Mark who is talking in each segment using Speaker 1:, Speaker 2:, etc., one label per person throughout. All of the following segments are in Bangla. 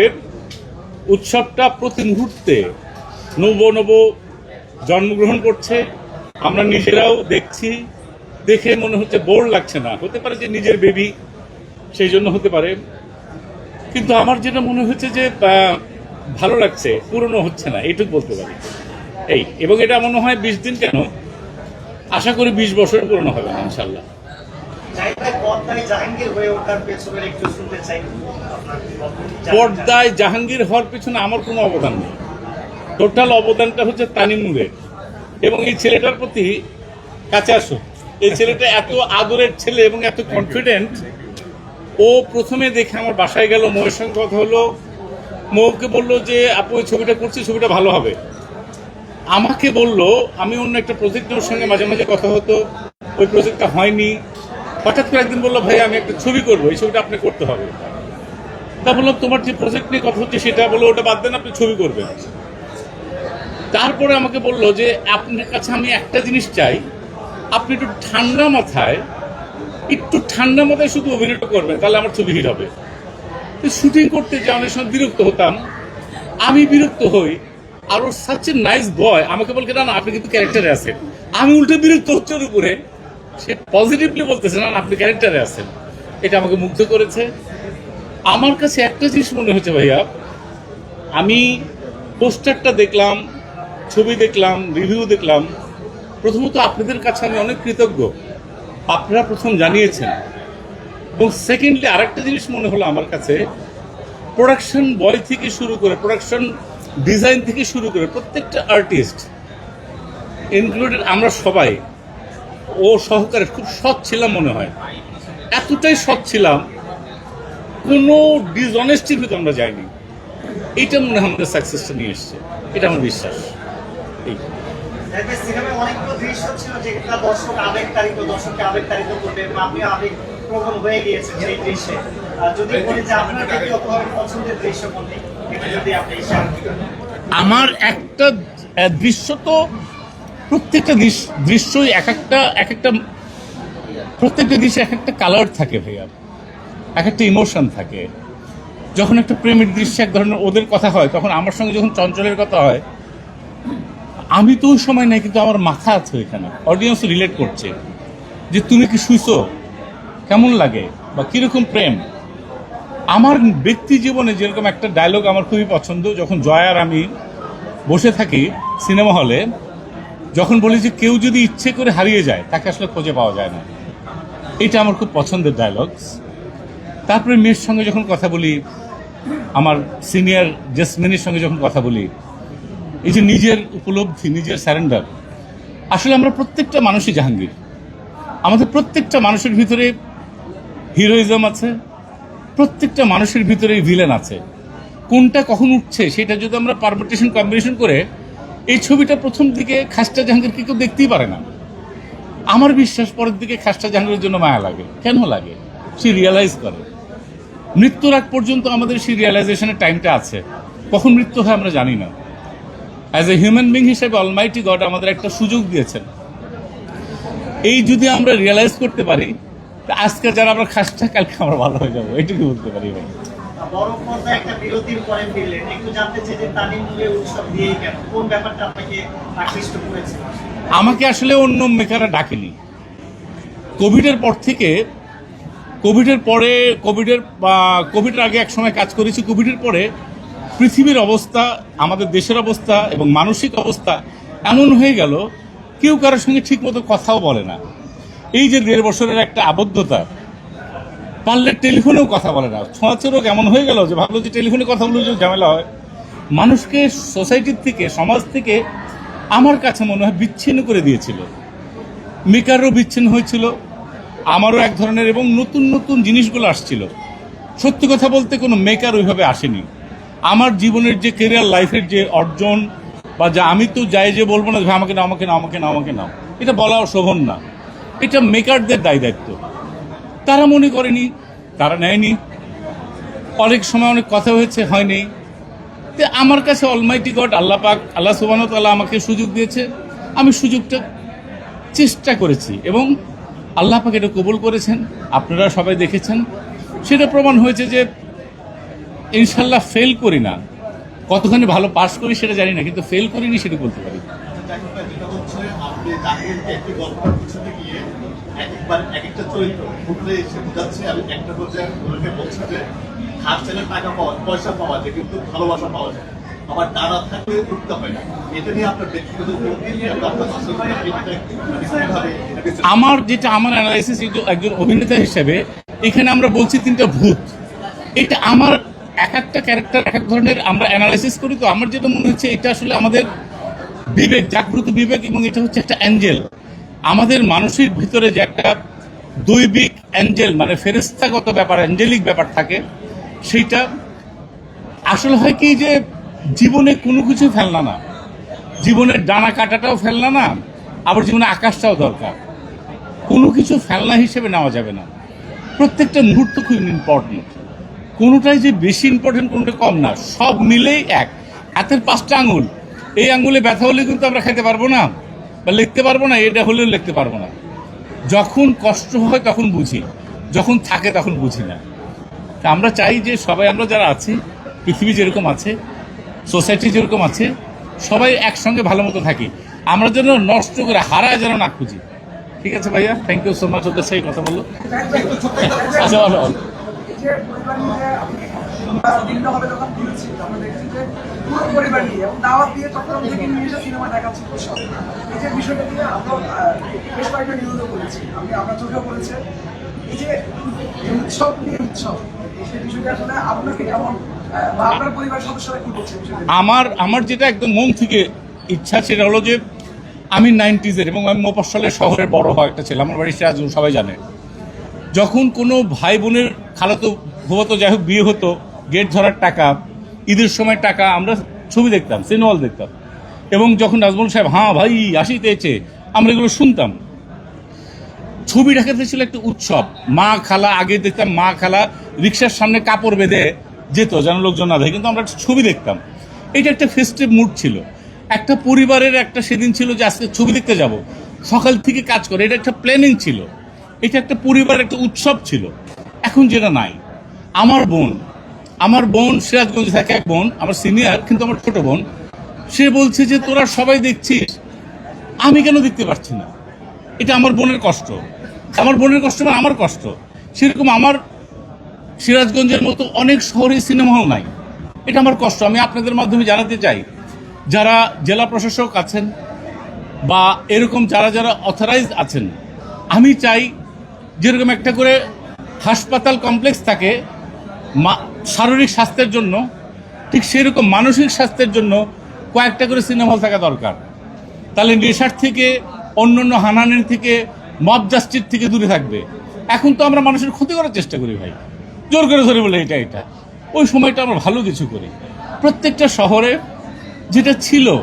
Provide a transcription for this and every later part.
Speaker 1: উৎসবের উৎসবটা প্রতি মুহূর্তে নব নব জন্মগ্রহণ করছে। আমরা নিজেরাও দেখছি দেখে মনে হচ্ছে বোর লাগছে না। হতে পারে যে নিজের বেবি সেই জন্য হতে পারে। কিন্তু আমার যেটা মনে হচ্ছে যে ভালো লাগছে পুরনো হচ্ছে না এইটুকু বলতে পারি। এই এবং এটা মনে হয় বিশ দিন কেন? আশা করি বিশ বছর পুরনো হবে না ইনশাল্লাহ
Speaker 2: জাহিদ জাহাঙ্গীর
Speaker 1: পর্দায় জাহাঙ্গীর হওয়ার পিছনে আমার কোনো অবদান নেই। টোটাল অবদানটা হচ্ছে তানিমুরের এবং এই ছেলেটার প্রতি কাছে আসো। এই ছেলেটা এত আদরের ছেলে এবং এত কনফিডেন্ট ও প্রথমে দেখে আমার বাসায় গেল মৌয়ের সঙ্গে কথা হলো। মৌকে বলল যে, আপু ওই ছবিটা করছি, ছবিটা ভালো হবে। আমাকে বলল, আমি অন্য একটা প্রজেক্টের সঙ্গে মাঝে মাঝে কথা হতো। ওই প্রজেক্টটা হয়নি। হঠাৎ করে একদিন বলল, ভাই, আমি একটা ছবি করব, এই ছবিটা আপনি করতে হবে। তা বললাম, তোমার যে প্রজেক্ট নিয়ে কথা হচ্ছে সেটা বলল ওটা বাদ দেন, আপনি ছবি করবেন। তারপরে আমাকে বলল যে, আপনার কাছে আমি একটা জিনিস চাই, আপনি একটু ঠান্ডা মাথায়, একটু ঠান্ডা মাথায় শুধু অভিনয়টা করবেন, তাহলে আমার ছবি হিট হবে। শুটিং করতে যে অনেক সময় বিরক্ত হতাম, আমি বিরক্ত হই, আর ওর সাচ এ নাইস বয় আমাকে বলকে, না না, আপনি কিন্তু ক্যারেক্টারে আছেন। আমি উল্টে বিরক্ত হচ্ছে ওর উপরে। সে পজিটিভলি বলতেছে, না আপনি ক্যারেক্টারে আছেন। এটা আমাকে মুগ্ধ করেছে। আমার কাছে একটা জিনিস মনে হচ্ছে ভাইয়া, আমি পোস্টারটা দেখলাম, ছবি দেখলাম রিভিউ দেখলাম। প্রথমত আপনাদের কাছে আমি অনেক কৃতজ্ঞ। আপনারা প্রথম জানিয়েছেন। এবং সেকেন্ডলি আরেকটা জিনিস মনে হলো আমার কাছে প্রোডাকশন বয় থেকে শুরু করে প্রোডাকশন ডিজাইন থেকে শুরু করে প্রত্যেকটা আর্টিস্ট ইনক্লুডেড আমরা সবাই ও সহকারে খুব সৎ ছিলাম মনে হয়। এতটাই সৎ ছিলাম কোনো ডিসঅনেস্টির ভিতরে আমরা যাইনি। এইটা মনে হয় আমাদের সাকসেসটা নিয়ে এসছে। এটা আমার বিশ্বাস। এই।
Speaker 2: এটা
Speaker 1: আমার একটা দৃশ্য তো প্রত্যেকটা দৃশ- দৃশ্যই এক একটা এক একটা, প্রত্যেকটা দৃশ্যে এক একটা কালার থাকে ভাইয়া। এক একটা ইমোশন থাকে। যখন একটা প্রেমের দৃশ্যে এক ধরনের ওদের কথা হয়, তখন আমার সঙ্গে যখন চঞ্চলের কথা হয়, আমি তো ওই সময় নাই, কিন্তু আমার মাথা আছে ওইখানে। অডিয়েন্স রিলেট করছে যে, তুমি কি শুইছো? কেমন লাগে? বা কীরকম প্রেম? আমার ব্যক্তি জীবনে যেরকম একটা ডায়লগ আমার খুবই পছন্দ, যখন জয় আর আমি বসে থাকি সিনেমা হলে যখন বলি যে কেউ যদি ইচ্ছে করে হারিয়ে যায়, তাকে আসলে খুঁজে পাওয়া যায় না। এটা আমার খুব পছন্দের ডায়লগস তারপরে মেয়ের সঙ্গে যখন কথা বলি, আমার সিনিয়র জেসমিনের সঙ্গে যখন কথা বলি, এই যে নিজের উপলব্ধি, নিজের স্যারেন্ডার আসলে আমরা প্রত্যেকটা মানুষই জাহাঙ্গীর। আমাদের প্রত্যেকটা মানুষের ভিতরে হিরোইজম আছে, প্রত্যেকটা মানুষের ভিতরে ভিলেন আছে। কোনটা কখন উঠছে, সেটা যদি আমরা পারমিটেশন কম্বিনেশন করে এই ছবিটা প্রথম দিকে খাস্টা জাহাঙ্গীরকে কেউ দেখতেই পারে না। আমার বিশ্বাস পরের দিকে খাস্টা জাহাঙ্গীরের জন্য মায়া লাগে। কেন লাগে? সে রিয়ালাইজ করে। মৃত্যুর আগ পর্যন্ত আমাদের সেই রিয়ালাইজেশনের টাইমটা আছে। কখন মৃত্যু হয় আমরা জানি না। অ্যাজ এ হিউম্যান বিং হিসেবে অলমাইটি গড আমাদের একটা সুযোগ দিয়েছেন। এই যদি আমরা রিয়ালাইজ করতে পারি আজকে যারা আমরা খাসটা, কালকে আমরা ভালো হয়ে যাব। এটুকু বলতে পারি ভাই।
Speaker 2: বড় পর্দায় একটা বিরতির পরে ফিরলেন। একটু জানতে চাই যে উৎসব দিয়েই কেন? কোন ব্যাপারটা আপনাকে আকৃষ্ট করেছে?
Speaker 1: আমাকে আসলে অন্য মেকাররা ডাকেনি। কোভিডের পর থেকে, কোভিডের পরে, কোভিডের কোভিডের আগে এক সময় কাজ করেছি। কোভিডের পরে পৃথিবীর অবস্থা, আমাদের দেশের অবস্থা এবং মানসিক অবস্থা এমন হয়ে গেল, কেউ কারোর সঙ্গে ঠিক মতো কথাও বলে না। এই যে দেড় বছরের একটা আবদ্ধতা পারলে টেলিফোনেও কথা বলে না। ছোঁয়াচে রোগ এমন হয়ে গেল যে ভাবলো যে টেলিফোনে কথা বলে যে ঝামেলা হয়। মানুষকে সোসাইটির থেকে সমাজ থেকে আমার কাছে মনে হয় বিচ্ছিন্ন করে দিয়েছিল। মেকারও বিচ্ছিন্ন হয়েছিল। আমারও এক ধরনের এবং নতুন নতুন জিনিসগুলো আসছিল। সত্যি কথা বলতে কোনো মেকার ওইভাবে আসেনি। আমার জীবনের যে কেরিয়ার লাইফের যে অর্জন বা যা আমি তো যাই যে বলব না যে, "ভাই, আমাকে নাও আমাকে নাও আমাকে নাও আমাকে নাও এটা বলা শোভন না। এটা মেকারদের দায় দায়িত্ব। তারা মনে করেনি, তারা নেয়নি। অনেক সময় অনেক কথা হয়েছে, হয়নি। তো আমার কাছে অলমাইটি গড আল্লাহ পাক, আল্লাহ সুবাহ তাল্লাহ আমাকে সুযোগ দিয়েছে। আমি সুযোগটা চেষ্টা করেছি এবং আল্লাহ পাক এটা কবুল করেছেন। আপনারা সবাই দেখেছেন। সেটা প্রমাণ হয়েছে যে ইনশাল্লাহ ফেল করি না। কতখানি ভালো পাস করি সেটা জানি না, কিন্তু ফেল করিনি সেটা বলতে পারি।
Speaker 3: যেটা হচ্ছে, আপনি একটি গল্পের পিছনে গিয়ে একবার এক একটা চরিত্র এসে বোঝাচ্ছে আমি একটা বলছে যে হাত ছেলে টাকা পাওয়া, পয়সা পাওয়া যায় কিন্তু ভালোবাসা পাওয়া যায়। থাকলে উঠতে হয় না। এটা নিয়ে আপনার ব্যক্তিগত এটাকে
Speaker 1: আমার যেটা, আমার অ্যানালাইসিস একজন অভিনেতা হিসেবে, এখানে আমরা বলছি তিনটা ভূত। এটা আমার এক একটা ক্যারেক্টার এক এক ধরনের আমরা অ্যানালাইসিস করি। তো আমার যেটা মনে হচ্ছে, এটা আসলে আমাদের বিবেক, জাগ্রত বিবেক এবং এটা হচ্ছে একটা অ্যাঞ্জেল। আমাদের মানুষের ভিতরে যে একটা দৈবিক অ্যাঞ্জেল মানে ফেরেস্তাগত ব্যাপার, অ্যাঞ্জেলিক ব্যাপার থাকে, সেইটা আসলে হয় কি যে জীবনে কোনো কিছু ফেলনা না। জীবনের ডানা কাটাটাও ফেলনা না, আবার জীবনে আকাশটাও দরকার। কোনো কিছু ফেলনা হিসেবে নেওয়া যাবে না। প্রত্যেকটা মুহূর্ত খুব ইম্পর্টেন্ট কোনোটাই যে বেশি ইম্পর্টেন্ট কোনোটা কম না। সব মিলেই এক। হাতের পাঁচটা আঙুল। এই আঙ্গুলে ব্যথা হলে কিন্তু আমরা খেতে পারব না বা লিখতে পারব না এটা হলেও লিখতে পারব না। যখন কষ্ট হয় তখন বুঝি যখন থাকে তখন বুঝি না। তা আমরা চাই যে সবাই আমরা যারা আছি পৃথিবী যেরকম আছে সোসাইটি যেরকম আছে সবাই একসঙ্গে ভালো মতো থাকি। আমরা যেন নষ্ট করে হারায় যেন না খুঁজি। ঠিক আছে ভাইয়া? থ্যাংক ইউ সো মাচ ওদের সেই কথা আচ্ছা বলো,
Speaker 4: আমরা আমরা
Speaker 1: যেটা একদম মন থেকে ইচ্ছা সেটা হলো যে আমি নাইনটিজের এবং আমি মোপাশলের শহরের বড় হয় একটা ছেলে, আমার বাড়ি সিরাজগঞ্জ সবাই জানে। যখন কোনো ভাই বোনের খালাতো ভুবতো যাই হোক বিয়ে হতো গেট ধরার টাকা, ঈদের সময় টাকা, আমরা ছবি দেখতাম, সিনেমা হল দেখতাম। এবং যখন নাজমুল সাহেব হ্যাঁ ভাই আসিতেছে আমরা এগুলো শুনতাম। ছবি ঢাকাতে ছিল একটা উৎসব। মা খালা, আগে দেখতাম মা খালা রিক্সার সামনে কাপড় বেঁধে যেত, যেন লোকজন না দেখে, কিন্তু আমরা একটা ছবি দেখতাম। এটা একটা ফেস্টিভ মুড ছিল। একটা পরিবারের একটা সেদিন ছিল যে, আজকে ছবি দেখতে যাব। সকাল থেকে কাজ করে, এটা একটা প্ল্যানিং ছিল। এটা একটা পরিবারের একটা উৎসব ছিল। এখন যেটা নাই। আমার বোন আমার বোন, সিরাজগঞ্জে থাকে এক বোন, আমার সিনিয়র কিন্তু আমার ছোট বোন, সে বলছে যে, তোরা সবাই দেখছিস, আমি কেন দেখতে পারছি না? এটা আমার বোনের কষ্ট। আমার বোনের কষ্ট মানে আমার কষ্ট। সেরকম আমার সিরাজগঞ্জের মতো অনেক শহরে সিনেমা হল নাই। এটা আমার কষ্ট। আমি আপনাদের মাধ্যমে জানাতে চাই, যারা জেলা প্রশাসক আছেন বা এরকম যারা যারা অথরাইজ আছেন, আমি চাই যেরকম একটা করে হাসপাতাল কমপ্লেক্স থাকে, মা- শারীরিক স্বাস্থ্যের জন্য, ঠিক সেরকম মানসিক স্বাস্থ্যের জন্য কয়েকটা করে সিনেমা হল থাকা দরকার। তাহলে নেশার থেকে, অন্যান্য হানানের থেকে মব জাস্টির থেকে দূরে থাকবে। এখন তো আমরা মানুষের ক্ষতি করার চেষ্টা করি ভাই। জোর করে ধরে বলে এটা এটা। ওই সময়টা আমরা ভালো কিছু করি। প্রত্যেকটা শহরে যেটা ছিল,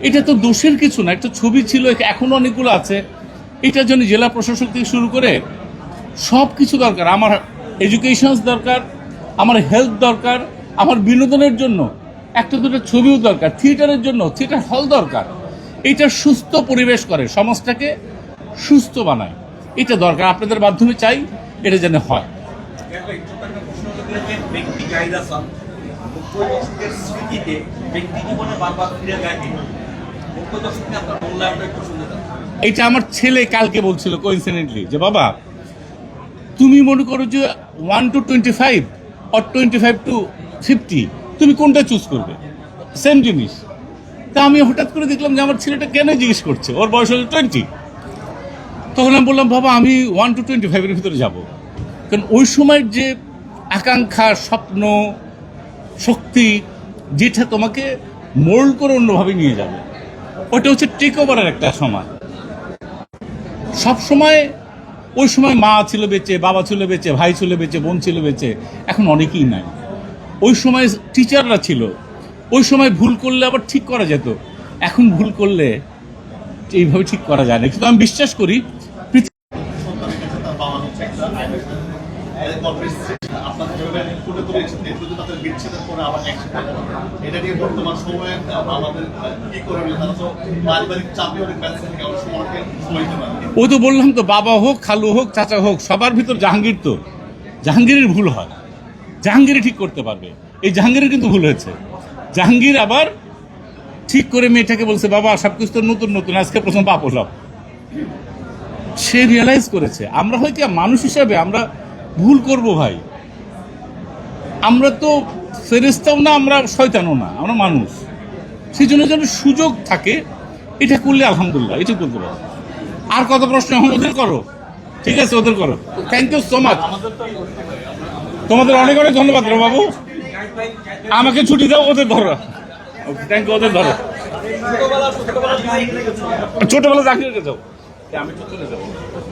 Speaker 1: এটা তো দোষের কিছু না, একটা ছবি ছিল, এখনও অনেকগুলো আছে। এটার জন্য জেলা প্রশাসক থেকে শুরু করে সব কিছু দরকার। আমার এডুকেশন দরকার আমার হেলথ দরকার, আমার বিনোদনের জন্য। একটা দুটো ছবিও দরকার, থিয়েটারের জন্য, থিয়েটার হল দরকার। এটা সুস্থ পরিবেশ করে, সমাজটাকে সুস্থ বানায়। এটা দরকার, আপনাদের মাধ্যমে চাই, এটা যেন হয়। এটা আমার ছেলে কালকে বলছিল কোইন্সিডেন্টলি যে, বাবা, তুমি মনে করো যে one to twenty five or twenty five to fifty তুমি কোনটা চুজ করবে? সেম জিনিস। তা আমি হঠাৎ করে দেখলাম যে আমার ছেলেটা কেন জিজ্ঞেস করছে? ওর বয়স হলো টোয়েন্টি তখন আমি বললাম, বাবা, আমি ওয়ান টু টোয়েন্টি ফাইভের ভিতরে যাব। কারণ ওই সময়ের যে আকাঙ্ক্ষা, স্বপ্ন, শক্তি, যেটা তোমাকে মোল্ড করে অন্যভাবে নিয়ে যাবে, ওটা হচ্ছে টেক ওভারের একটা সময়। সব সময় ওই সময় মা ছিল বেঁচে, বাবা ছিল বেঁচে, ভাই ছিল বেঁচে, বোন ছিল বেঁচে, এখন অনেকেই নাই। ওই সময় টিচাররা ছিল। ওই সময় ভুল করলে আবার ঠিক করা যেত। এখন ভুল করলে এইভাবে ঠিক করা যায় না। কিন্তু আমি বিশ্বাস করি
Speaker 3: হলো। এটা নিয়ে বর্তমান সময়ে আমাদের কি করবে তো পারিবারিক চাপে অনেক ব্যস্ত থাকে অনেক সময় অনেকে সময়।
Speaker 1: ও তো বললাম তো, বাবা হোক, খালু হোক, চাচা হোক, সবার ভিতর জাহাঙ্গীর তো। জাহাঙ্গীরের ভুল হয়। জাহাঙ্গীরই ঠিক করতে পারবে। এই জাহাঙ্গীরের কিন্তু ভুল হয়েছে। জাহাঙ্গীর আবার ঠিক করে মেয়েটাকে বলছে, বাবা সব কিছু তো নতুন নতুন। আজকে প্রথম পাপ হলাম। সে রিয়েলাইজ করেছে। আমরা হয়তো মানুষ হিসাবে আমরা ভুল করব ভাই। আমরা তো ফেরেস্তাও না, আমরা শয়তানও না, আমরা মানুষ। সেই জন্য যেন সুযোগ থাকে, এটা করলে আলহামদুলিল্লাহ এটা করতে পারো আর কত প্রশ্ন এখন ওদের করো। ঠিক আছে, ওদের করো। থ্যাংক ইউ সো মাচ তোমাদের অনেক অনেক ধন্যবাদ বাবু আমাকে ছুটি দাও, ওদের ধরো। থ্যাংক ইউ ওদের ধরো।
Speaker 5: ছোটবেলা
Speaker 1: চাকরি যাও আমি চলে যাব।